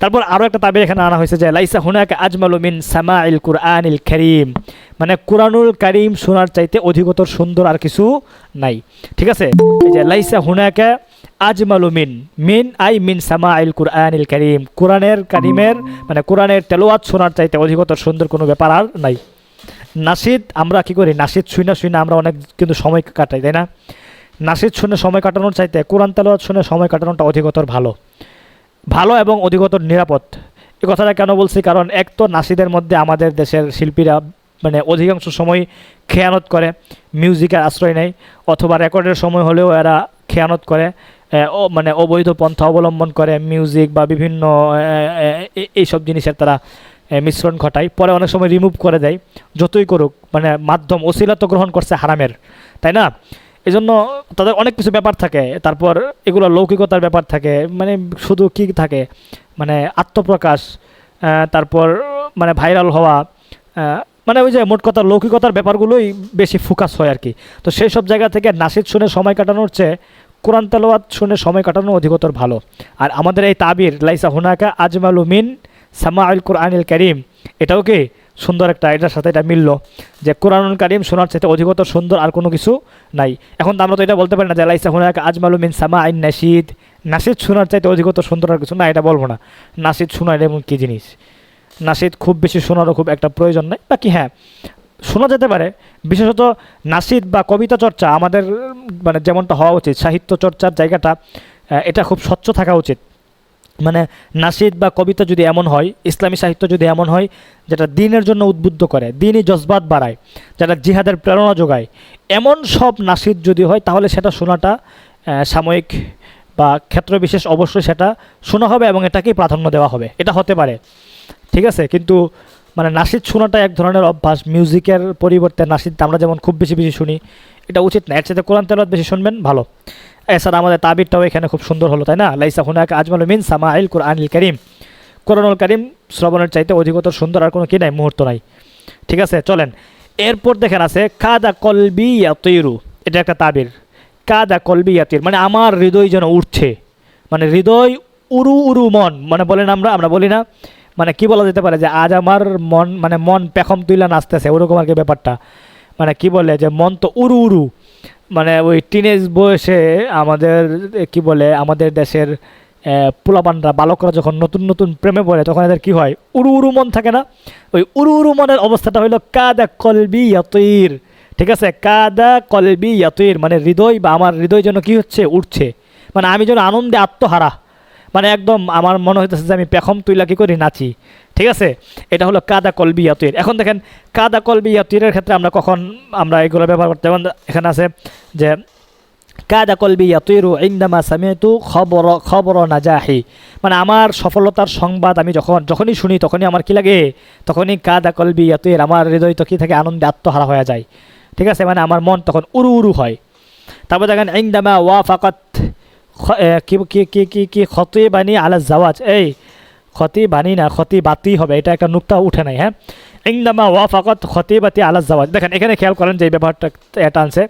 তারপর আরও একটা তাবির এখানে আনা হয়েছে যে, লাইসা হুনাকে আজমালু মিন সামাইল কুরআনিল করিম। মানে কুরআনুল করিম শোনার চাইতে অধিকতর সুন্দর আর কিছু নাই। ঠিক আছে? যে, লাইসা হুনাকে আজমালু মিন মিন আই মিন সামাইল কুরআনিল করিম। কোরআনের কারিমের মানে কোরআনের তেলোয়াত শোনার চাইতে অধিকতর সুন্দর কোনো ব্যাপার আর নাই। নাসিদ, আমরা কি করি? নাসিদ শুই না আমরা অনেক কিন্তু সময় কাটাই, তাই না? নাসিদ শুনে সময় কাটানোর চাইতে, কোরআন তেলাওয়াত শুনে সময় কাটানোটা অধিকতর ভালো। ভালো এবং অধিকতর নিরাপদ। এই কথাটা কেন বলছি? কারণ এক তো নাসিদের মধ্যে আমাদের দেশের শিল্পীরা মানে অধিকাংশ সময় খেয়ানত করে মিউজিকের আশ্রয় নেয় অথবা রেকর্ডের সময় হলেও এরা খেয়ানত করে মানে অবৈধ পন্থা অবলম্বন করে মিউজিক বা বিভিন্ন এ, এ, এ- এইসব জিনিসের তারা মিশ্রণ ঘটায়। পরে অনেক সময় রিমুভ করে দেয় যতই করুক। মানে মাধ্যম ওসিলা তো গ্রহণ করছে হারামের। তাই না? এই জন্য তাদের অনেক কিছু ব্যাপার থাকে। তারপর এগুলো লৌকিকতার ব্যাপার থাকে মানে শুধু কি থাকে? মানে আত্মপ্রকাশ তারপর মানে ভাইরাল হওয়া মানে ওই যে মোট কথা লৌকিকতার ব্যাপারগুলোই বেশি ফোকাস হয় আর কি তো সেই সব জায়গা থেকে নাসিদ শুনে সময় কাটানোর চেয়ে কোরআন তেলাওয়াত শুনে সময় কাটানো অধিকতর ভালো। আর আমাদের এই তাবির, লাইসা হুনাকা আজমালু মিন সামা আল কোরআনিল করিম, এটাও কি সুন্দর একটা এটার সাথে এটা মিললো যে কোরআনুল কারিম শোনার চাইতে অধিকতর সুন্দর আর কোনো কিছু নাই। এখন তো আমরা তো এটা বলতে পারি না যে লাইসা হুনাকা আজমালু মিন সামা আইন নাসিদ নাসিদ শোনার চাইতে অধিকতর সুন্দর আর কিছু না এটা বলব না। নাসিদ শোনা এটা এমন কী জিনিস? নাসিদ খুব বেশি শোনারও খুব একটা প্রয়োজন নাই। বাকি হ্যাঁ শোনা যেতে পারে। বিশেষত নাসিদ বা কবিতা চর্চা আমাদের মানে যেমনটা হওয়া উচিত, সাহিত্য চর্চার জায়গাটা এটা খুব স্বচ্ছ থাকা উচিত। মানে নাসিদ বা কবিতা যদি এমন হয়, ইসলামী সাহিত্য যদি এমন হয়, যেটা দিনের জন্য উদ্বুদ্ধ করে, দিনই জজবাত বাড়ায়, যেটা জিহাদের প্রেরণা যোগায়, এমন সব নাসিদ যদি হয়, তাহলে সেটা শোনাটা সাময়িক বা ক্ষেত্রবিশেষ অবশ্যই সেটা শোনা হবে এবং এটাকেই প্রাধান্য দেওয়া হবে। এটা হতে পারে। ঠিক আছে? কিন্তু মানে নাসিদ শোনাটা এক ধরনের অভ্যাস। মিউজিকের পরিবর্তে নাসিদ আমরা যেমন খুব বেশি বেশি শুনি, এটা উচিত না। এর সাথে কোরআন তেলাওয়াত বেশি শুনবেন, ভালো। এছাড়া আমাদের তাবিরটাও এখানে খুব সুন্দর হলো, তাই না? লাইসা হুনাক আজমাল মিন সামা আইল কোরআনিল করিম। কোরআনুল করিম শ্রবণের চাইতে অধিকতর সুন্দর আর কোনো কি নাই, মুহূর্ত নাই। ঠিক আছে, চলেন। এরপর দেখেন আছে, কাদা কলবি ইয়াতিরু। এটা একটা তাবির। কাদা কলবি ইয়াতির মানে আমার হৃদয় যেন উঠছে মানে হৃদয় উরু উরু মন। মানে বলেন আমরা আমরা বলি না। মানে কি বলা যেতে পারে যে আজ আমার মন মানে মন পেখম তুইলা নাচতেছে, ওরকম আর কি ব্যাপারটা। মানে কি বলে যে মন তো উরু উরু মানে ওই টিনেজ বয়সে আমাদের কি বলে, আমাদের দেশের পোলাপানরা, বালকরা যখন নতুন নতুন প্রেমে পড়ে, তখন এদের কি হয়? উরু উরু মন থাকে না? ওই উরু উরু মনের অবস্থাটা হইল কাদা কলবি ইয়াতির ঠিক আছে? কাদা কলবি ইয়াতির মানে হৃদয় বা আমার হৃদয় যেন কি হচ্ছে? উঠছে মানে আমি যেন আনন্দে আত্মহারা। মানে একদম আমার মনে হইতেছে যে আমি পেখম তুইলা কি করি নাচি। ঠিক আছে? এটা হলো কাদা কলবি ইয়াতির এখন দেখেন, কাদা কলবি ইয়াতিরের ক্ষেত্রে আমরা কখন আমরা এগুলো ব্যবহার করতে যেমন এখানে আছে যে, কাদা কলবি ইয়াতিরু ইন্দামা সামিতু খবর খবর নাজাহি। মানে আমার সফলতার সংবাদ আমি যখন যখনই শুনি, তখনই আমার কি লাগে? তখনই কাদা কলবি ইয়াতির আমার হৃদয় তো কি থাকে আনন্দে আত্মহারা হয়ে যায়। ঠিক আছে? মানে আমার মন তখন উরু উরু হয়। তারপর দেখেন ইন্দামা ওয়া ফাকাত কি কি কি বানি আলা জাওয়াজ। এই ক্ষতি বানি না ক্ষতি বাতি হবে, এটা একটা নুক্তা উঠে নাই হ্যাঁ? ইংদামা ওয়া ফাকত ক্ষতি বাতি আলা জাওয়াজ। দেখেন, এখানে খেয়াল করেন যে এই এটা আনছে।